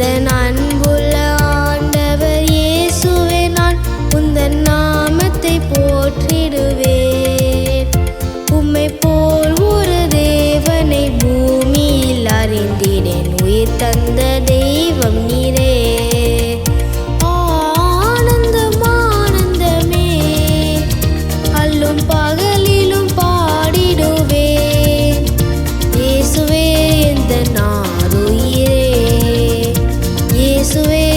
then I sweet.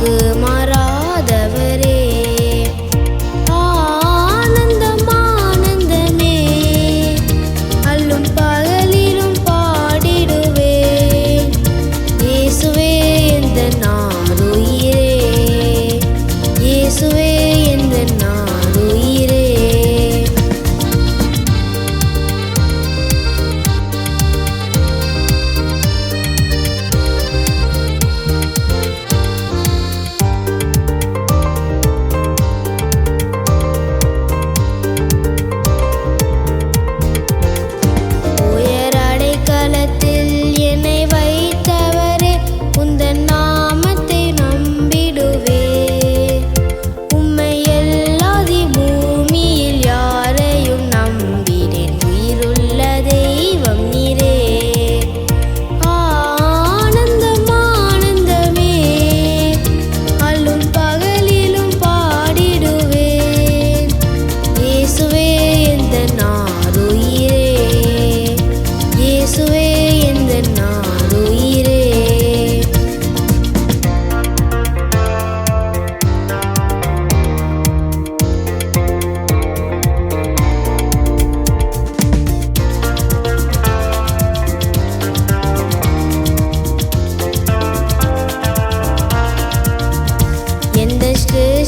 good morning.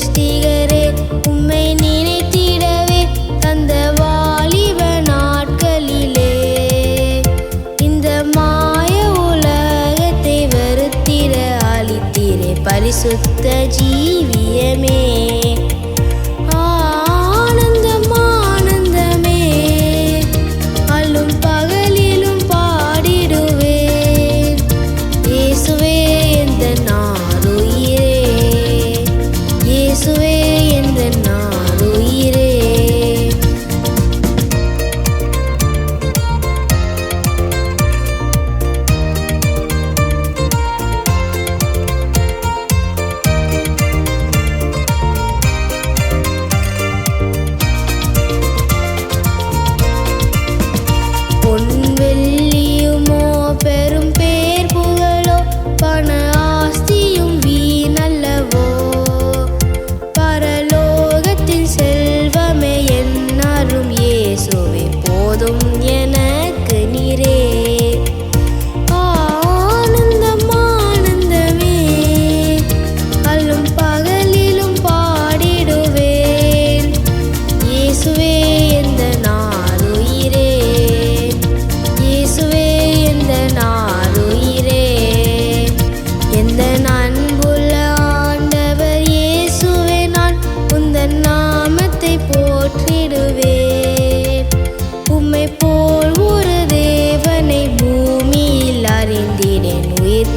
சிருஷ்டிகரே உம்மை நினைத்திடவே அந்த வாலிப நாட்களிலே. இந்த மாய உலகத்தை வருத்திட அழித்திரே பரிசுத்த ஜீவியமே. நான்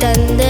தந்த